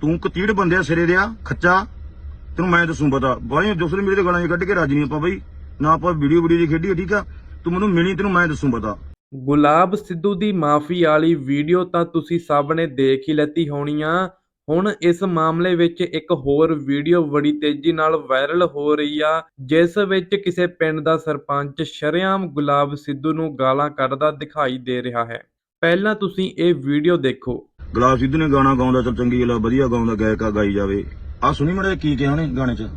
ਤੂੰ ਕਤੀੜ ਬੰਦਿਆ ਸਿਰੇ ਦਿਆ ਖੱਚਾ। ਤੈਨੂੰ ਮੈਂ ਦੱਸੂ ਪਤਾ। ਬਾਈ ਦੂਸਰੇ ਮੇਰੇ ਤੇ ਗਾਲਾਂ ਜਿਹੀਆਂ ਕੱਢ ਕੇ ਰਾਜੀ ਨਹੀਂ ਆਪਾਂ ਬਈ। ਨਾ ਆਪਾਂ ਵੀਡੀਓ ਵੀਡੀਓ ਦੀ ਖੇਡੀ ਠੀਕ ਆ? ਤੂੰ ਮੈਨੂੰ ਮਿਲੀ, ਤੈਨੂੰ ਮੈਂ ਦੱਸੂ ਪਤਾ। ਗੁਲਾਬ ਸਿੱਧੂ ਦੀ ਮਾਫੀ ਵਾਲੀ ਵੀਡੀਓ ਤਾਂ ਤੁਸੀਂ ਸਭ ਨੇ ਦੇਖ ਹੀ ਲੈਤੀ ਹੋਣੀ ਆ ਹੁਣ ਇਸ ਮਾਮਲੇ ਵਿੱਚ ਇੱਕ ਹੋਰ ਵੀਡੀਓ ਬੜੀ ਤੇਜ਼ੀ ਨਾਲ ਵਾਇਰਲ ਹੋ ਰਹੀ ਆ, ਜਿਸ ਵਿੱਚ ਕਿਸੇ ਪਿੰਡ ਦਾ ਸਰਪੰਚ ਸ਼ਰੇਆਮ ਗੁਲਾਬ ਸਿੱਧੂ ਨੂੰ ਗਾਲਾਂ ਕੱਢਦਾ ਦਿਖਾਈ ਦੇ ਰਿਹਾ ਹੈ। ਪਹਿਲਾਂ ਤੁਸੀਂ ਇਹ ਵੀਡੀਓ ਦੇਖੋ। ਗੁਲਾਬ ਸਿੱਧੂ ਨੇ ਗਾਣਾ ਗਾਉਂਦਾ, ਚਲ ਚੰਗੀ ਗੱਲ ਆ, ਵਧੀਆ ਗਾਉਂਦਾ, ਗਾਇਕਾ ਗਾਈ ਜਾਵੇ। ਆ ਸੁਣੀ ਮੜਾ ਕੀ ਕਿਹਾ ਉਹਨੇ ਗਾਣੇ 'ਚ?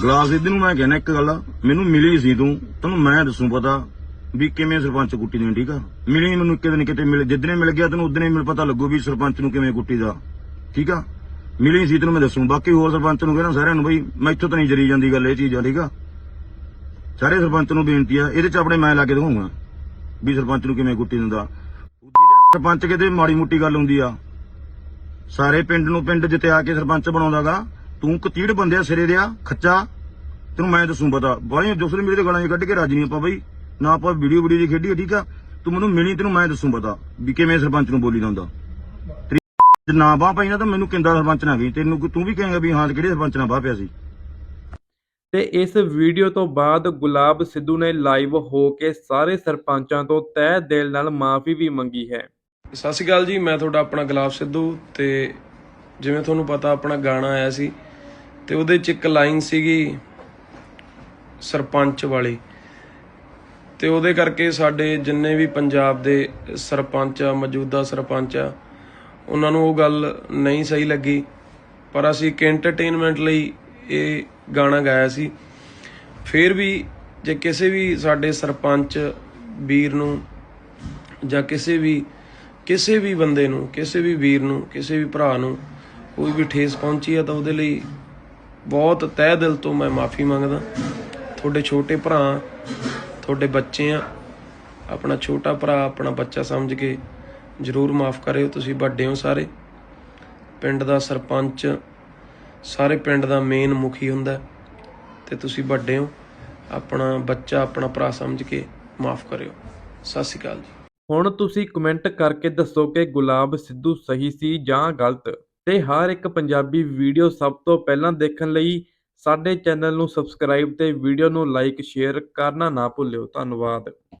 ਗੁਲਾਬ ਸਿੱਧੂ ਨੂੰ ਮੈਂ ਕਹਿਣਾ ਇੱਕ ਗੱਲ ਮੈਨੂੰ ਮਿਲੀ ਸੀ ਤੂੰ, ਤੈਨੂੰ ਮੈਂ ਦੱਸੂ ਪਤਾ ਵੀ ਕਿਵੇਂ ਸਰਪੰਚ ਕੁੱਟੀ ਦੇਣੀ, ਠੀਕ ਆ? ਮਿਲੀ ਮੈਨੂੰ ਕਿਤੇ ਨਾ ਕਿਤੇ ਮਿਲ ਜਿੱਦਨੇ ਮਿਲ ਗਿਆ ਤੈਨੂੰ ਉਦਨੇ ਮੈਨੂੰ ਪਤਾ ਲੱਗੂ ਵੀ ਸਰਪੰਚ ਨੂੰ ਕਿਵੇਂ ਕੁੱਟੀ ਦਾ ਠੀਕ ਆ? ਮਿਲੀ ਸੀ ਤੈਨੂੰ ਮੈਂ ਦੱਸੂ, ਬਾਕੀ ਹੋਰ ਸਰਪੰਚ ਨੂੰ ਕਹਿਣਾ ਸਾਰਿਆਂ ਨੂੰ ਬਈ, ਮੈਂ ਇੱਥੋਂ ਤਾਂ ਨਹੀਂ ਜਰੀ ਜਾਂਦੀ ਗੱਲ ਇਹ ਚੀਜ਼ ਆ, ਠੀਕ ਆ? ਸਾਰੇ ਸਰਪੰਚ ਨੂੰ ਬੇਨਤੀ ਆ, ਇਹਦੇ ਚ ਆਪਣੇ ਮੈਂ ਲਾ ਕੇ ਦਿਖਾਉਂਗਾ ਵੀ ਸਰਪੰਚ ਨੂੰ ਕਿਵੇਂ ਗੁੱਟੀ ਦਿੰਦਾ। ਸਰਪੰਚ ਕਿਤੇ ਮਾੜੀ ਮੁੱਟੀ ਗੱਲ ਹੁੰਦੀ ਆ, ਸਾਰੇ ਪਿੰਡ ਨੂੰ ਪਿੰਡ ਜਿੱਤੇ ਆ ਕੇ ਸਰਪੰਚ ਬਣਾਉਂਦਾਗਾ, ਤੂੰ ਕਤੀੜ ਬੰਦਿਆ ਸਿਰੇ ਦਿਆ, ਖੱਚਾ, ਤੈਨੂੰ ਮੈਂ ਦੱਸੂ ਪਤਾ। ਬਾਈ ਦੂਸਰੇ ਮੇਰੇ ਤੇ ਗਾਲਾਂ ਜਿਹੀਆਂ ਕੱਢ ਕੇ ਰਾਜੀ ਨਹੀਂ ਆਪਾਂ ਬਈ, ਨਾ ਆਪਾਂ ਵੀਡੀਓ ਵੀਡੀਓ ਦੀ ਖੇਡੀ ਠੀਕ ਆ? ਤੂੰ ਮੈਨੂੰ ਮਿਲੀ, ਤੈਨੂੰ ਮੈਂ ਦੱਸੂ ਪਤਾ ਵੀ ਕਿਵੇਂ ਸਰਪੰਚ ਨੂੰ ਬੋਲੀ ਦਾ ਹੁੰਦਾ ਨਾ ਬਾਹ ਪਈ ਨਾ ਤਾਂ ਮੈਨੂੰ ਕਿੰਦਾ ਸਰਪੰਚ ਨਾ ਗਈ ਤੈਨੂੰ ਤੂੰ ਵੀ ਕਹੇਗਾ ਵੀ ਹਾਂ ਕਿਹੜੇ ਸਰਪੰਚ ਨਾਲ ਬਾਹ ਪਿਆ ਸੀ? ਤੇ ਇਸ ਵੀਡੀਓ ਤੋਂ ਬਾਅਦ ਗੁਲਾਬ ਸਿੱਧੂ ਨੇ ਲਾਈਵ ਹੋ ਕੇ ਸਾਰੇ ਸਰਪੰਚਾਂ ਤੋਂ ਤਹਿ ਦਿਲ ਨਾਲ ਮਾਫੀ ਵੀ ਮੰਗੀ ਹੈ। ਸਤਿ ਸ਼੍ਰੀ ਅਕਾਲ ਜੀ, ਮੈਂ ਤੁਹਾਡਾ ਆਪਣਾ ਗੁਲਾਬ ਸਿੱਧੂ ਤੇ ਜਿਵੇਂ ਤੁਹਾਨੂੰ ਪਤਾ ਆਪਣਾ ਗਾਣਾ ਆਇਆ ਸੀ ਤੇ ਉਹਦੇ ਚ ਇੱਕ ਲਾਈਨ ਸੀਗੀ ਸਰਪੰਚ ਵਾਲੀ ਤੇ ਉਹਦੇ ਕਰਕੇ ਸਾਡੇ ਜਿੰਨੇ ਵੀ ਪੰਜਾਬ ਦੇ ਸਰਪੰਚ ਆ, ਮੌਜੂਦਾ ਸਰਪੰਚ ਆ, ਉਹਨਾਂ ਨੂੰ ਉਹ ਗੱਲ ਨਹੀਂ ਸਹੀ ਲੱਗੀ, ਪਰ ਅਸੀਂ ਇੱਕ ਐਂਟਰਟੇਨਮੈਂਟ ਲਈ ਇਹ ਗਾਣਾ ਗਾਇਆ ਸੀ। ਫਿਰ ਵੀ ਜੇ ਕਿਸੇ ਵੀ ਸਾਡੇ ਸਰਪੰਚ ਵੀਰ ਨੂੰ ਜਾਂ ਕਿਸੇ ਵੀ ਕਿਸੇ ਵੀ ਬੰਦੇ ਨੂੰ, ਕਿਸੇ ਵੀ ਵੀਰ ਨੂੰ, ਕਿਸੇ ਵੀ ਭਰਾ ਨੂੰ ਕੋਈ ਵੀ ਠੇਸ ਪਹੁੰਚੀ ਹੈ ਤਾਂ ਉਹਦੇ ਲਈ ਬਹੁਤ ਤਹਿ ਦਿਲ ਤੋਂ ਮੈਂ ਮਾਫੀ ਮੰਗਦਾ। ਤੁਹਾਡੇ ਛੋਟੇ ਭਰਾ, ਤੁਹਾਡੇ ਬੱਚੇ ਆ, ਆਪਣਾ ਛੋਟਾ ਭਰਾ, ਆਪਣਾ ਬੱਚਾ ਸਮਝ ਕੇ ਜਰੂਰ ਮਾਫ ਕਰਿਓ। ਤੁਸੀਂ ਵੱਡੇ ਹੋ ਸਾਰੇ। ਪਿੰਡ ਦਾ ਸਰਪੰਚ ਸਾਰੇ ਪਿੰਡ ਦਾ ਮੇਨ ਮੁਖੀ ਹੁੰਦਾ ਤੇ ਤੁਸੀਂ ਵੱਡੇ ਹੋ। ਆਪਣਾ ਬੱਚਾ, ਆਪਣਾ ਭਰਾ ਸਮਝ ਕੇ ਮਾਫ ਕਰਿਓ। ਸਤਿ ਸ਼੍ਰੀ ਅਕਾਲ ਜੀ। ਹੁਣ ਤੁਸੀਂ ਕਮੈਂਟ ਕਰਕੇ ਦੱਸੋ ਕਿ ਗੁਲਾਬ ਸਿੱਧੂ ਸਹੀ ਸੀ ਜਾਂ ਗਲਤ? ਤੇ ਹਰ ਇੱਕ ਪੰਜਾਬੀ ਵੀਡੀਓ ਸਭ ਤੋਂ ਪਹਿਲਾਂ ਦੇਖਣ ਲਈ ਸਾਡੇ ਚੈਨਲ ਨੂੰ ਸਬਸਕ੍ਰਾਈਬ ਤੇ ਵੀਡੀਓ ਨੂੰ ਲਾਈਕ ਸ਼ੇਅਰ ਕਰਨਾ ਨਾ ਭੁੱਲਿਓ। ਧੰਨਵਾਦ।